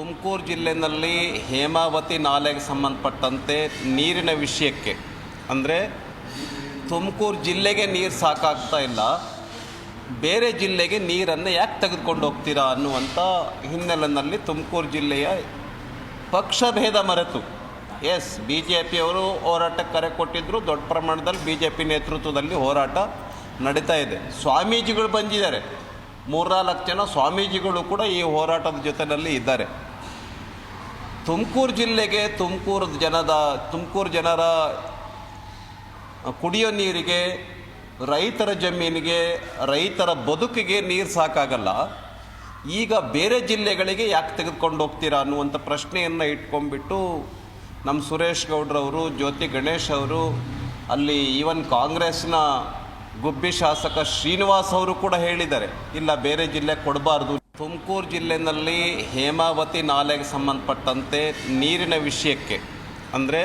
ತುಮಕೂರು ಜಿಲ್ಲೆಯಲ್ಲಿ ಹೇಮಾವತಿ ನಾಲೆಗೆ ಸಂಬಂಧಪಟ್ಟಂತೆ ನೀರಿನ ವಿಷಯಕ್ಕೆ, ಅಂದರೆ ತುಮಕೂರು ಜಿಲ್ಲೆಗೆ ನೀರು ಸಾಕಾಗ್ತಾ ಇಲ್ಲ, ಬೇರೆ ಜಿಲ್ಲೆಗೆ ನೀರನ್ನು ಯಾಕೆ ತೆಗೆದುಕೊಂಡು ಹೋಗ್ತೀರಾ ಅನ್ನುವಂಥ ಹಿನ್ನೆಲೆಯಲ್ಲಿ ತುಮಕೂರು ಜಿಲ್ಲೆಯ ಪಕ್ಷಭೇದ ಮರೆತು. ಎಸ್ ಬಿ ಜೆ ಪಿಯವರು ಹೋರಾಟಕ್ಕೆ ಕರೆ ಕೊಟ್ಟಿದ್ದರು ದೊಡ್ಡ ಪ್ರಮಾಣದಲ್ಲಿ ಬಿ ಜೆ ಪಿ ನೇತೃತ್ವದಲ್ಲಿ ಹೋರಾಟ ನಡೀತಾ ಇದೆ. ಸ್ವಾಮೀಜಿಗಳು ಬಂದಿದ್ದಾರೆ. ಮೂರ್ನಾಲ್ಕು ಜನ ಸ್ವಾಮೀಜಿಗಳು ಕೂಡ ಈ ಹೋರಾಟದ ಜೊತೆಯಲ್ಲಿ ಇದ್ದಾರೆ. ತುಮಕೂರು ಜಿಲ್ಲೆಗೆ ತುಮಕೂರು ಜನದ, ತುಮಕೂರು ಜನರ ಕುಡಿಯೋ ನೀರಿಗೆ, ರೈತರ ಜಮೀನಿಗೆ, ರೈತರ ಬದುಕಿಗೆ ನೀರು ಸಾಕಾಗಲ್ಲ. ಈಗ ಬೇರೆ ಜಿಲ್ಲೆಗಳಿಗೆ ಯಾಕೆ ತೆಗೆದುಕೊಂಡು ಹೋಗ್ತೀರಾ ಅನ್ನುವಂಥ ಪ್ರಶ್ನೆಯನ್ನು ಇಟ್ಕೊಂಡ್ಬಿಟ್ಟು ನಮ್ಮ ಸುರೇಶ್ ಗೌಡ್ರವರು, ಜ್ಯೋತಿ ಗಣೇಶ್ ಅವರು, ಅಲ್ಲಿ ಈವನ್ ಕಾಂಗ್ರೆಸ್ನ ಗುಬ್ಬಿ ಶಾಸಕ ಶ್ರೀನಿವಾಸ್ ಅವರು ಕೂಡ ಹೇಳಿದ್ದಾರೆ. ಇಲ್ಲ, ಬೇರೆ ಜಿಲ್ಲೆ ಕೊಡಬಾರ್ದು ತುಮಕೂರು ಜಿಲ್ಲೆಯಲ್ಲಿ ಹೇಮಾವತಿ ನಾಲೆಗೆ ಸಂಬಂಧಪಟ್ಟಂತೆ ನೀರಿನ ವಿಷಯಕ್ಕೆ, ಅಂದರೆ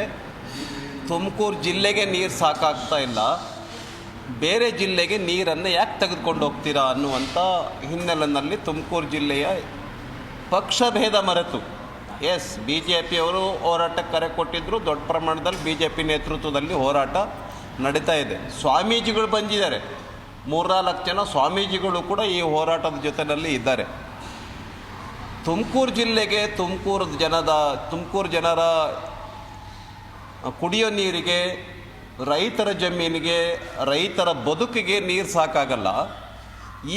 ತುಮಕೂರು ಜಿಲ್ಲೆಗೆ ನೀರು ಸಾಕಾಗ್ತಾ ಇಲ್ಲ, ಬೇರೆ ಜಿಲ್ಲೆಗೆ ನೀರನ್ನು ಯಾಕೆ ತೆಗೆದುಕೊಂಡು ಹೋಗ್ತೀರಾ ಅನ್ನುವಂಥ ಹಿನ್ನೆಲೆಯಲ್ಲಿ ತುಮಕೂರು ಜಿಲ್ಲೆಯ ಪಕ್ಷಭೇದ ಮರೆತು. ಎಸ್ ಬಿ ಜೆ ಪಿಯವರು ಹೋರಾಟಕ್ಕೆ ಕರೆ ಕೊಟ್ಟಿದ್ದರು ದೊಡ್ಡ ಪ್ರಮಾಣದಲ್ಲಿ ಬಿ ಜೆ ಪಿ ನೇತೃತ್ವದಲ್ಲಿ ಹೋರಾಟ ನಡೀತಾ ಇದೆ. ಸ್ವಾಮೀಜಿಗಳು ಬಂದಿದ್ದಾರೆ. ಮೂರ್ನಾಲ್ಕು ಜನ ಸ್ವಾಮೀಜಿಗಳು ಕೂಡ ಈ ಹೋರಾಟದ ಜೊತೆಯಲ್ಲಿ ಇದ್ದಾರೆ. ತುಮಕೂರು ಜಿಲ್ಲೆಗೆ ತುಮಕೂರು ಜನದ, ತುಮಕೂರು ಜನರ ಕುಡಿಯೋ ನೀರಿಗೆ, ರೈತರ ಜಮೀನಿಗೆ, ರೈತರ ಬದುಕಿಗೆ ನೀರು ಸಾಕಾಗಲ್ಲ.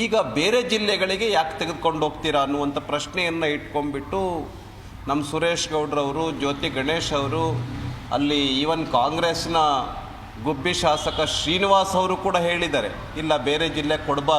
ಈಗ ಬೇರೆ ಜಿಲ್ಲೆಗಳಿಗೆ ಯಾಕೆ ತೆಗೆದುಕೊಂಡು ಹೋಗ್ತೀರಾ ಅನ್ನುವಂಥ ಪ್ರಶ್ನೆಯನ್ನು ಇಟ್ಕೊಂಡ್ಬಿಟ್ಟು ನಮ್ಮ ಸುರೇಶ್ ಗೌಡ್ರವರು, ಜ್ಯೋತಿ ಗಣೇಶ್ ಅವರು, ಅಲ್ಲಿ ಈವನ್ ಕಾಂಗ್ರೆಸ್ನ ಗುಬ್ಬಿ ಶಾಸಕ ಶ್ರೀನಿವಾಸ್ ಅವರು ಕೂಡ ಹೇಳಿದ್ದಾರೆ. ಇಲ್ಲ, ಬೇರೆ ಜಿಲ್ಲೆ ಕೊಡಬಾರ್ದು